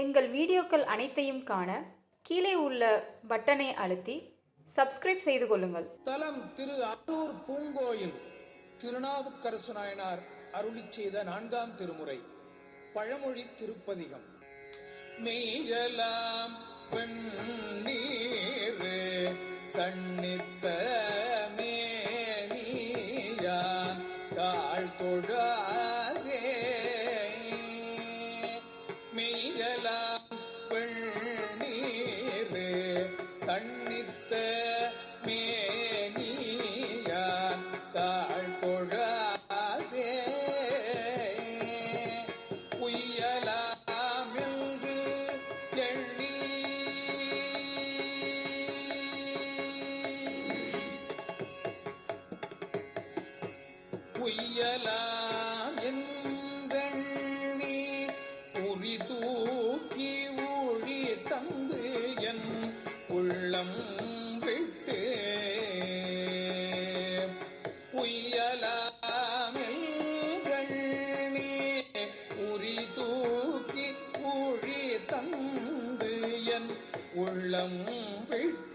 எங்கள் வீடியோக்கள் அனைத்தையும் காண கீழே உள்ள பட்டனை அழுத்தி சப்ஸ்கிரைப் செய்து கொள்ளுங்கள். தலம் திரு ஆரூர் பூங்கோயில் திருநாவுக்கரசு நாயனார் அருளிச் செய்த நான்காம் திருமுறை பழமொழி திருப்பதிகம். மெய்யலாம் பெண்ணீர் சன்னித்த மேனியா தாழ் தொழாதே உய்யலாம் என்றெண்ணி உரி தூக்கி ஊழி தந்து என் உள்ளம் விட்டு. உய்யலாம் என்றெண்ணி உரி தூக்கி ஊழி தந்து என் உள்ளம் விட்டு.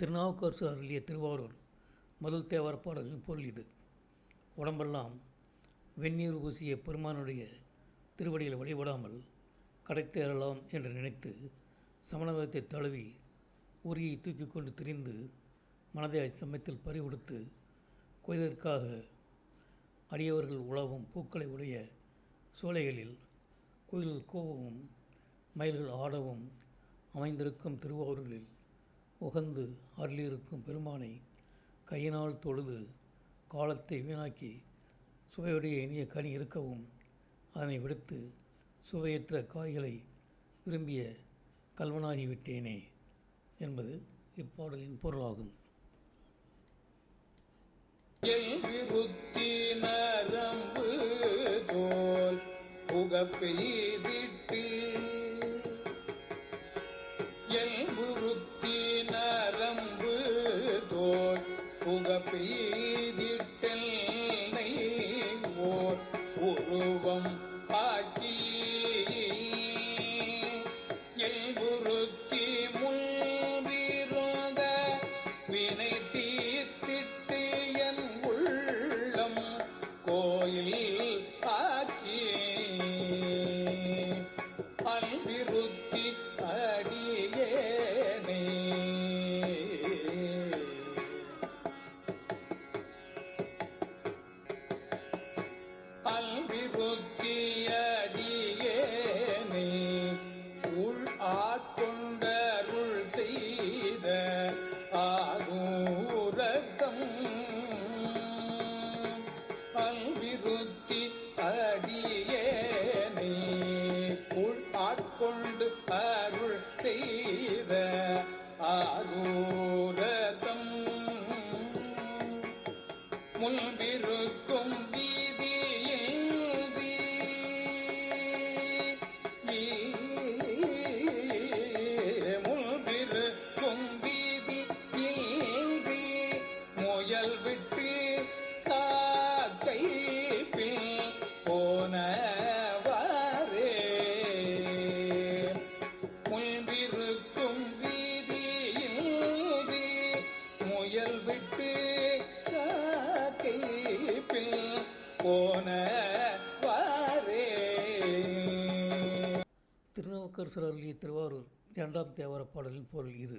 திருநாவுக்கரசு அருளிய திருவாரூர் முதல் தேவார பாடலின் பொருள் இது. உடம்பெல்லாம் வெந்நீர் பூசிய பெருமானுடைய திருவடியில் வழிபடாமல் கடைத்தேறலாம் என்று நினைத்து சமணவத்தை தழுவி உரியை தூக்கி கொண்டு திரிந்து மனதை அச்சமயத்தில் பறிகொடுத்து கொய்தற்காக அடியவர்கள் உழவும் பூக்களை உடைய சோலைகளில் குயில் கோவமும் மயில்கள் ஆடவும் அமைந்திருக்கும் திருவாரூரில் உகந்து அருளியிருக்கும் பெருமானை கையினால் தொழுது காலத்தை வீணாக்கி சுவையுடைய இனிய கனி இருக்கவும் அதனை விடுத்து சுவையற்ற காய்களை விரும்பிய கல்வனாகிவிட்டேனே என்பது இப்பாடலின் பொருளாகும். புகப்பெய்தி आके போனவாரே திருநாவுக்கரசர் அருளிய திருவாரூர் இரண்டாம் தேவார பாடலின் பொருள் இது.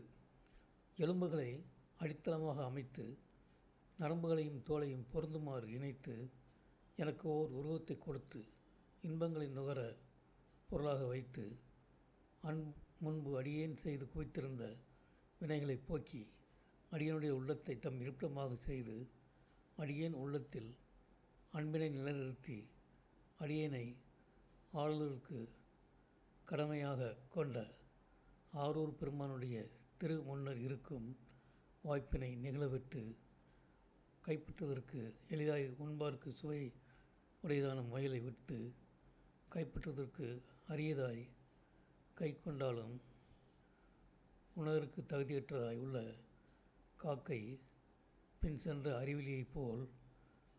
எலும்புகளை அடித்தளமாக அமைத்து நரம்புகளையும் தோலையும் பொருந்துமாறு இணைத்து எனக்கு ஓர் உருவத்தை கொடுத்து இன்பங்களை நுகர பொருளாக வைத்து அன் முன்பு அடியேன் செய்து குவித்திருந்த வினைகளை போக்கி அடியனுடைய உள்ளத்தை தம் இருப்பிடமாக செய்து அடியேன் உள்ளத்தில் அன்பினை நிலைநிறுத்தி அடியனை ஆளுதலுக்கு கடமையாக கொண்ட ஆரூர் பெருமானுடைய திரு முன்னர் இருக்கும் வாய்ப்பினை நிகழவிட்டு கைப்பற்றுவதற்கு எளிதாய் உண்பார்க்கு சுவை உடையதான முயலை விட்டு கைப்பற்றுவதற்கு அரியதாய் கை கொண்டாலும் உணர்வுக்கு தகுதியற்றதாய் உள்ள காக்கை பின் சென்ற அறிவிலியைப் போல்